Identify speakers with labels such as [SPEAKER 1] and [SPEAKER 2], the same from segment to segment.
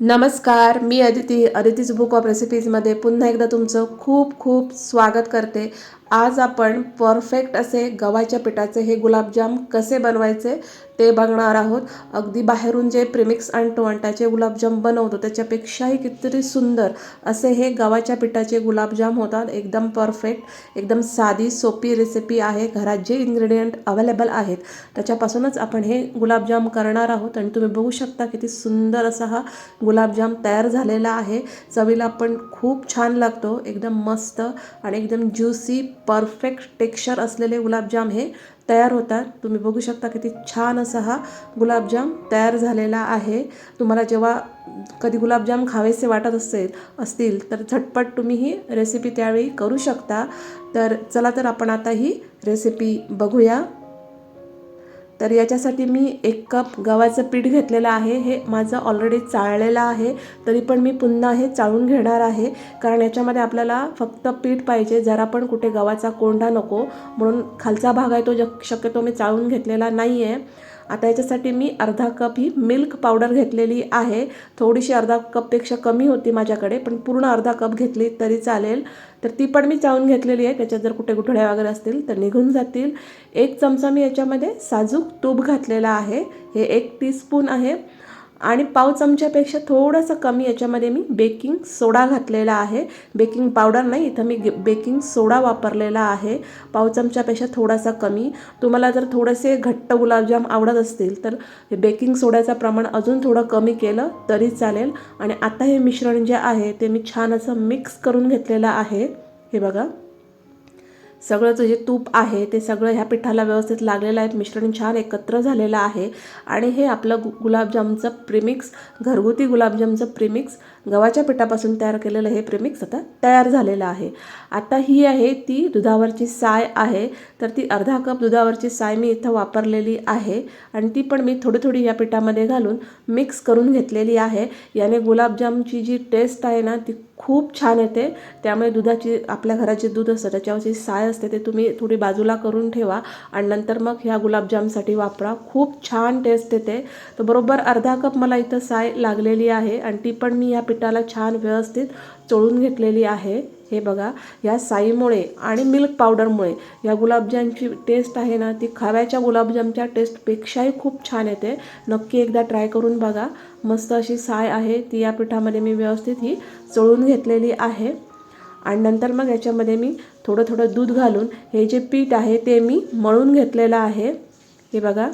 [SPEAKER 1] नमस्कार मी Aditi Aditi's book of रेसिपीजमध्ये पुन्हा एकदा तुमचं खूप खूप स्वागत करते. आज आपण परफेक्ट असे गव्हाच्या पिठाचे हे गुलाबजाम कसे बनवायचे ते बघणार आहोत. अगदी बाहेरून जे प्रिमिक्स आणतो आणि गुलाबजाम बनवतो त्याच्यापेक्षाही कितीतरी सुंदर असे हे गव्हाच्या पिठाचे गुलाबजाम होतात. एकदम परफेक्ट एकदम साधी सोपी रेसिपी आहे. घरात जे इन्ग्रेडियंट अवेलेबल आहेत त्याच्यापासूनच आपण हे गुलाबजाम करणार आहोत. आणि तुम्ही बघू शकता किती सुंदर असा हा गुलाबजाम तयार झालेला आहे. चवीला पण खूप छान लागतो. एकदम मस्त आणि एकदम ज्युसी परफेक्ट टेक्स्चर असलेले गुलाबजाम हे तयार होतात. तुम्ही बघू शकता किती छान असा हा गुलाबजाम तयार झालेला आहे. तुम्हाला जेव्हा कधी गुलाबजाम खावेसे वाटत असेल असतील तर झटपट तुम्ही ही रेसिपी त्यावेळी करू शकता. तर चला तर आपण आता ही रेसिपी बघूया. तर याच्यासाठी मी एक कप गव्हाचं पीठ घेतलेलं आहे. हे माझं ऑलरेडी चाळलेलं आहे. तरी पण मी पुन्हा हे चाळून घेणार आहे. कारण याच्यामध्ये आपल्याला फक्त पीठ पाहिजे. जरा पण कुठे गव्हाचा कोंडा नको. म्हणून खालचा भाग आहे तो ज शक्यतो मी चाळून घेतलेला नाही आहे आता याच्यासाठी मी अर्धा कप ही मिल्क पावडर घेतलेली आहे. थोडीशी अर्धा कपपेक्षा कमी होती माझ्याकडे पण पूर्ण अर्धा कप घेतली तरी चालेल. तर ती पण मी चावून घेतलेली आहे. त्याच्यात जर कुठे गुठळ्या वगैरे असतील तर निघून जातील. एक चमचा मी याच्यामध्ये साजूक तूप घातलेला आहे. हे एक टीस्पून आहे. आणि पाव चमच्यापेक्षा थोडंसं कमी याच्यामध्ये मी बेकिंग सोडा घातलेला आहे. बेकिंग पावडर नाही इथं मी बेकिंग सोडा वापरलेला आहे. पाव चमच्यापेक्षा थोडासा कमी. तुम्हाला जर थोडेसे घट्ट गुलाबजाम आवडत असतील तर बेकिंग सोड्याचं प्रमाण अजून थोडं कमी केलं तरी चालेल. आणि आता हे मिश्रण जे आहे ते मी छान असं मिक्स करून घेतलेलं आहे. हे बघा. सगळं जे तूप आहे ते सगळं ह्या पिठाला व्यवस्थित लागलेलं आहे. मिश्रण छान एकत्र झालेलं आहे. आणि हे आपलं गु गुलाबजामचं प्रिमिक्स घरगुती गुलाबजामचं प्रिमिक्स गव्हाच्या पिठापासून तयार केलेलं हे प्रिमिक्स आता तयार झालेलं आहे. आता ही आहे ती दुधावरची साय आहे. तर ती अर्धा कप दुधावरची साय मी इथं वापरलेली आहे आणि ती पण मी थोडी थोडी या पिठामध्ये घालून मिक्स करून घेतलेली आहे. याने गुलाबजामची जी टेस्ट आहे ना ती खूप छान येते. त्यामुळे दुधाची आपल्या घराचे दूध असतं त्याच्यावरची साय असते ते तुम्ही थोडी बाजूला करून ठेवा आणि नंतर मग ह्या गुलाबजामसाठी वापरा. खूप छान टेस्ट येते. तर बरोबर अर्धा कप मला इथं साय लागलेली आहे आणि ती पण मी या पिठाला छान व्यवस्थित चोळून घेतलेली आहे. हे बघा या साईमुळे आणि मिल्क पावडरमुळे या गुलाबजामची टेस्ट आहे ना ती खव्याच्या गुलाबजामच्या टेस्टपेक्षाही खूप छान येते. नक्की एकदा ट्राय करून बघा. मस्त अशी साय आहे. ती या पिठामध्ये मी व्यवस्थित ही चोळून घेतलेली आहे. आणि नंतर मग याच्यामध्ये मी थोडं थोडं दूध घालून हे जे पीठ आहे ते मी मळून घेतलेलं आहे. हे बघा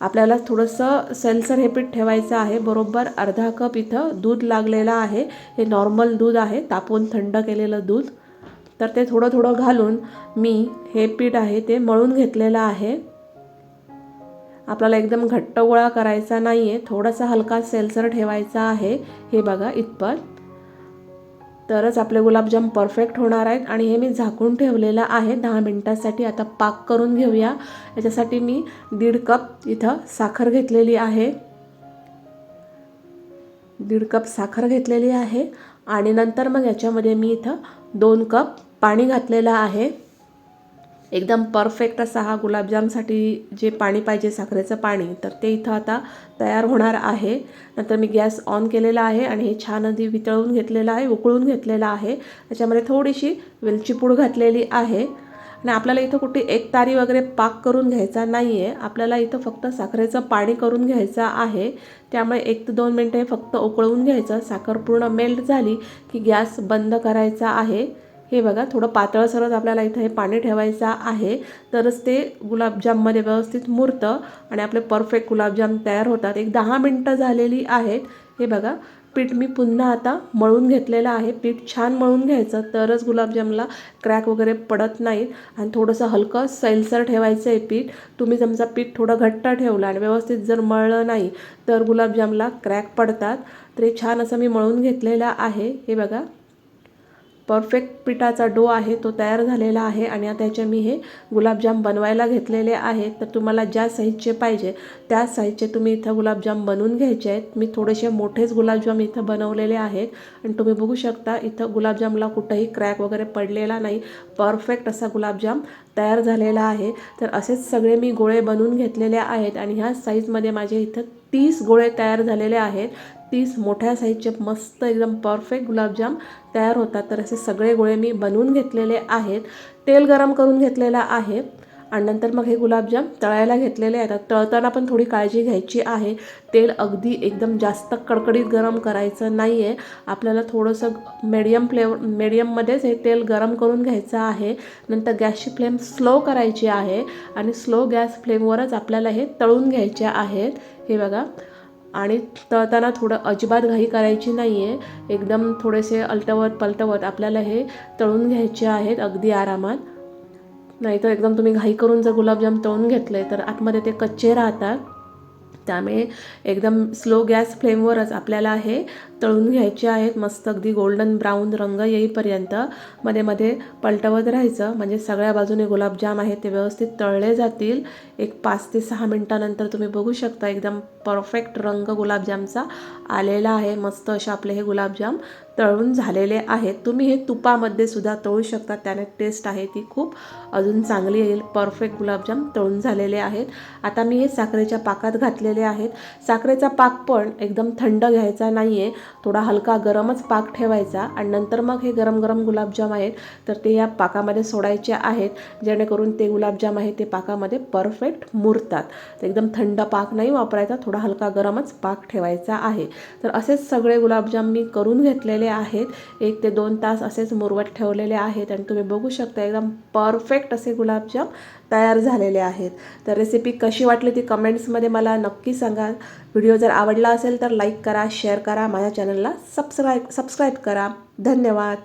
[SPEAKER 1] आपल्याला थोडंसं सेल्सर हे पीठ ठेवायचं आहे. बरोबर अर्धा कप इथं दूध लागलेलं आहे. हे नॉर्मल दूध आहे. तापवून थंड केलेलं दूध. तर ते थोडं थोडं घालून मी हे पीठ आहे ते मळून घेतलेलं आहे. आपल्याला एकदम घट्ट गोळा करायचा नाही आहे थोडासा हलका सेल्सर ठेवायचा आहे. हे बघा इतपत तरच आपले गुलाबजाम परफेक्ट होणार आहेत. आणि हे मी झाकून ठेवलेलं आहे. दहा मिनटासाठी आता पाक करून घेऊया. याच्यासाठी मी दीड कप इथं साखर घेतलेली आहे. दीड कप साखर घेतलेली आहे. आणि नंतर मग याच्यामध्ये मी इथं दोन कप पाणी घातलेलं आहे. एकदम परफेक्ट असा हा गुलाबजामसाठी जे पाणी पाहिजे साखरेचं पाणी तर ते इथं आता तयार होणार आहे. नंतर मी गॅस ऑन केलेला आहे आणि हे छान आधी वितळून घेतलेलं आहे उकळून घेतलेलं आहे. त्याच्यामध्ये थोडीशी वेलची पूड घातलेली आहे. आणि आपल्याला इथं कुठे एक तारी वगैरे पाक करून घ्यायचा नाही आहे आपल्याला इथं फक्त साखरेचं पाणी करून घ्यायचं आहे. त्यामुळे एक ते दोन मिनटं फक्त उकळवून घ्यायचं. साखर पूर्ण मेल्ट झाली की गॅस बंद करायचा आहे. हे बघा थोडं पातळसरच आपल्याला इथं हे पाणी ठेवायचं आहे. तरच ते गुलाबजाममध्ये व्यवस्थित मुरतं आणि आपले परफेक्ट गुलाबजाम तयार होतात. एक दहा मिनटं झालेली आहेत. हे बघा पीठ मी पुन्हा आता मळून घेतलेलं आहे. पीठ छान मळून घ्यायचं तरच गुलाबजामला क्रॅक वगैरे पडत नाहीत. आणि थोडंसं हलकं सैलसर ठेवायचं आहे पीठ. तुम्ही समजा पीठ थोडं घट्ट ठेवलं आणि व्यवस्थित जर मळलं नाही तर गुलाबजामला क्रॅक पडतात. तर हे छान असं मी मळून घेतलेलं आहे. हे बघा परफेक्ट पिठाचा डो आहे तो तयार झालेला आहे आणि त्याचे मी हे गुलाबजाम बनवायला घेतलेले आहेत तर तुम्हाला ज्या साईजचे पाहिजे त्या साईजचे तुम्ही इथं गुलाबजाम बनवून घ्यायचे आहेत. मी थोडेसे मोठेच गुलाबजाम इथं बनवलेले आहेत. आणि तुम्ही बघू शकता इथं गुलाबजामला कुठंही क्रॅक वगैरे पडलेला नाही. परफेक्ट असा गुलाबजाम तयार झालेला आहे. तर असेच सगळे मी गोळे बनवून घेतलेले आहेत आणि ह्या साईजमध्ये माझे इथं तीस गोळे तयार झालेले आहेत. तीस मोठ्या साईजचे मस्त एकदम परफेक्ट गुलाबजाम तयार होतात. तर असे सगळे गोळे मी बनवून घेतलेले आहेत. तेल गरम करून घेतलेलं आहे. आणि नंतर मग हे गुलाबजाम तळायला घेतलेले आहेत. तळताना पण थोडी काळजी घ्यायची आहे. तेल अगदी एकदम जास्त कडकडीत गरम करायचं नाही आहे आपल्याला थोडंसं मीडियम फ्लेवर मीडियममध्येच हे तेल गरम करून घ्यायचं आहे. नंतर गॅसची फ्लेम स्लो करायची आहे आणि स्लो गॅस फ्लेमवरच आपल्याला हे तळून घ्यायचे आहेत. हे बघा. आणि तळताना थोडं अजिबात घाई करायची नाही आहे एकदम थोडेसे अलटवत पलटवत आपल्याला हे तळून घ्यायचे आहेत अगदी आरामात. नाहीतर एकदम तुम्ही घाई करून जर गुलाबजाम तळून घेतले तर आतमध्ये ते कच्चे राहतात. त्यामुळे एकदम स्लो गॅस फ्लेमवरच आपल्याला हे तळून घ्यायचे आहेत मस्त अगदी गोल्डन ब्राऊन रंग येईपर्यंत. मध्ये मध्ये पलटवत राहायचं. म्हणजे सगळ्या बाजूने गुलाबजाम आहेत ते व्यवस्थित तळले जातील. एक पाच ते सहा मिनटानंतर तुम्ही बघू शकता एकदम परफेक्ट रंग गुलाबजामचा आलेला आहे. मस्त असे आपले हे गुलाबजाम तळून झालेले आहेत. तुम्ही हे तुपामध्ये सुद्धा तळू शकता त्याने टेस्ट आहे ती खूप. अजून चांगली येईल. परफेक्ट गुलाबजाम तळून झालेले आहेत. आता मी हे साखरेच्या पाकात घातलेले आहेत. साखरेचा पाक पण एकदम थंड घ्यायचा नाही आहे थोडा हलका गरमच पाक ठेवायचा आणि नंतर मग हे गरम गरम गुलाबजाम आहेत तर ते या पाकामध्ये सोडायचे आहेत जेणेकरून ते गुलाबजाम आहे ते पाकामध्ये परफेक्ट मुरतात. तर एकदम थंड पाक नाही वापरायचा थोडा हलका गरमच पाक ठेवायचा आहे. तर असेच सगळे गुलाबजाम मी करून घेतलेले आहेत. एक ते दोन तास असेच मुरवत ठेवलेले आहेत आणि तुम्ही बघू शकता एकदम परफेक्ट असे गुलाबजाम तयार झालेले आहेत. तर रेसिपी कशी वाटली ती कमेंट्समध्ये मला नक्की सांगा. व्हिडिओ जर आवडला असेल तर लाईक करा शेअर करा माझ्या चॅनलला सबस्क्राईब सबस्क्राईब करा. धन्यवाद.